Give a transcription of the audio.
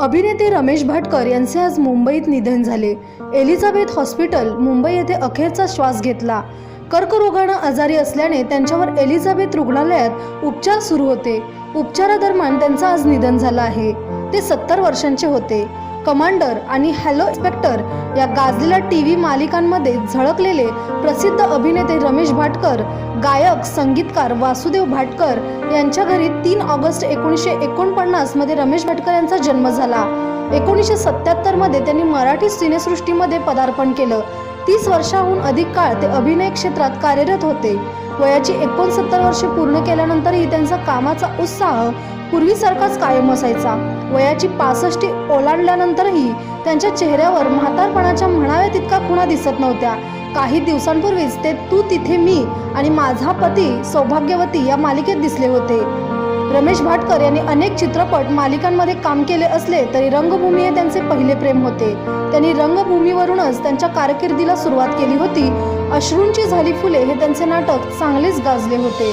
अभिनेते रमेश भाटकर यांचे आज मुंबईत निधन झाले. एलिझाबेथ हॉस्पिटल मुंबई येथे अखेरचा श्वास घेतला. कर्करोगानं आजारी असल्याने त्यांच्यावर एलिझाबेथ रुग्णालयात उपचार सुरू होते. उपचारादरम्यान त्यांचं आज निधन झालं आहे. ते सत्तर वर्षांचे होते. कमांडर आणि हॅलो इन्स्पेक्टर या गाजलेल्या टी व्ही मालिकांमध्ये झळकलेले प्रसिद्ध अभिनेते रमेश भाटकर गायक संगीतकार वासुदेव भाटकर यांच्या घरी तीन ऑगस्ट एकोणीसशे एकोणपन्नासमध्ये रमेश भाटकर यांचा जन्म झाला. एकोणीसशे सत्याहत्तरमध्ये त्यांनी मराठी सिनेसृष्टीमध्ये पदार्पण केलं. तीस वर्षाहून अधिक काळ ते अभिनय क्षेत्रात कार्यरत होते. वयाची एकोणसत्तर वर्षे पूर्ण केल्यानंतरही त्यांचा कामाचा उत्साह पूर्वीसारखाच कायम असायचा. वयाची पासष्टी ओलांडल्यानंतरही त्यांच्या चेहऱ्यावर म्हातारपणाच्या म्हणाव्या तितका खुणा दिसत नव्हत्या. काही दिवसांपूर्वीच ते तू तिथे मी आणि माझा पती सौभाग्यवती या मालिकेत दिसले होते. रमेश भाटकर यांनी अनेक चित्रपट मालिकांमध्ये काम केले असले तरी रंगभूमी हे त्यांचे पहिले प्रेम होते. त्यांनी रंगभूमीवरूनच त्यांच्या कारकिर्दीला सुरुवात केली होती. अश्रूंची झाली फुले हे त्यांचे नाटक चांगलेच गाजले होते.